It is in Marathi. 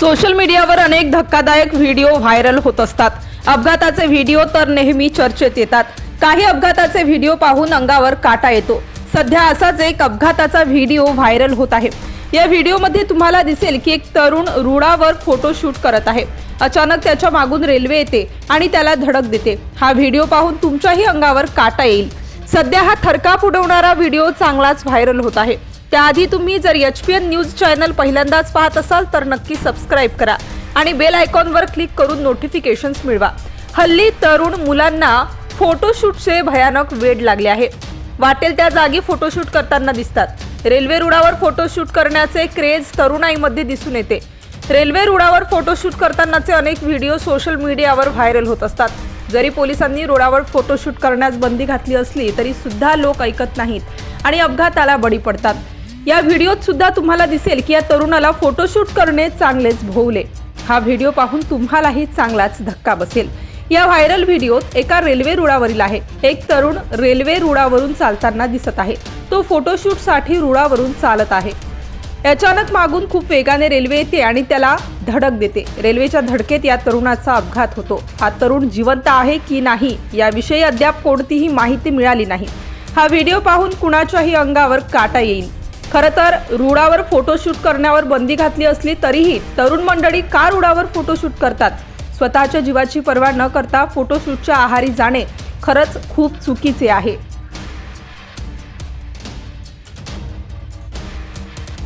सोशल मीडियावर अनेक धक्कादायक व्हिडिओ व्हायरल होत असतात. अपघाताचे व्हिडिओ तर नेहमी चर्चेत येतात. काही अपघाताचे व्हिडिओ पाहून अंगावर काटा येतो. सध्या असाच एक अपघाताचा व्हिडिओ व्हायरल होत आहे. या व्हिडिओमध्ये तुम्हाला दिसेल की एक तरुण रुळावर फोटोशूट करत आहे. अचानक त्याच्या मागून रेल्वे येते आणि त्याला धडक देते. हा व्हिडिओ पाहून तुमच्याही अंगावर काटा येईल. सध्या हा थरकाप उडवणारा व्हिडिओ चांगलाच व्हायरल होत आहे. त्याआधी तुम्ही जर H P N news channel पहिल्यांदाच पाहत असाल तर नक्की सबस्क्राईब करा आणि बेल आयकॉनवर क्लिक करून नोटिफिकेशन्स मिळवा. हल्ली तरुण मुलांना फोटोशूटचे भयानक वेड लागले आहे. वाटेल त्या जागी फोटोशूट करताना दिसतात. रेल्वे रुळावर फोटोशूट करण्याचे क्रेज तरुणाईमध्ये दिसून येते. रेल्वे रुळावर फोटोशूट करतानाचे अनेक व्हिडिओ सोशल मीडियावर व्हायरल होत असतात. जरी पोलिसांनी रोडावर फोटोशूट करण्यास बंदी घातली असली तरी सुद्धा लोक ऐकत नाहीत आणि अपघाताला बळी पडतात. या व्हिडिओत सुद्धा तुम्हाला दिसेल की या तरुणाला फोटोशूट करणे चांगलेच भोवले. हा व्हिडिओ पाहून तुम्हालाही चांगलाच धक्का बसेल. या व्हायरल व्हिडिओत एका रेल्वे रुळावरील आहे. एक तरुण रेल्वे रुळावरून चालताना दिसत आहे. तो फोटोशूटसाठी रुळावरून चालत आहे. अचानक मागून खूप वेगाने रेल्वे येते आणि त्याला धडक देते. रेल्वेच्या धडकेत या तरुणाचा अपघात होतो. हा तरुण जिवंत आहे की नाही याविषयी अद्याप कोणतीही माहिती मिळाली नाही. हा व्हिडिओ पाहून कुणाच्याही अंगावर काटा येईल. खरं तर रुळावर फोटोशूट करण्यावर बंदी घातली असली तरीही तरुण मंडळी का रुळावर फोटोशूट करतात? स्वतःच्या जीवाची पर्वा न करता फोटोशूटच्या आहारी जाणे खरंच खूप चुकीचे आहे.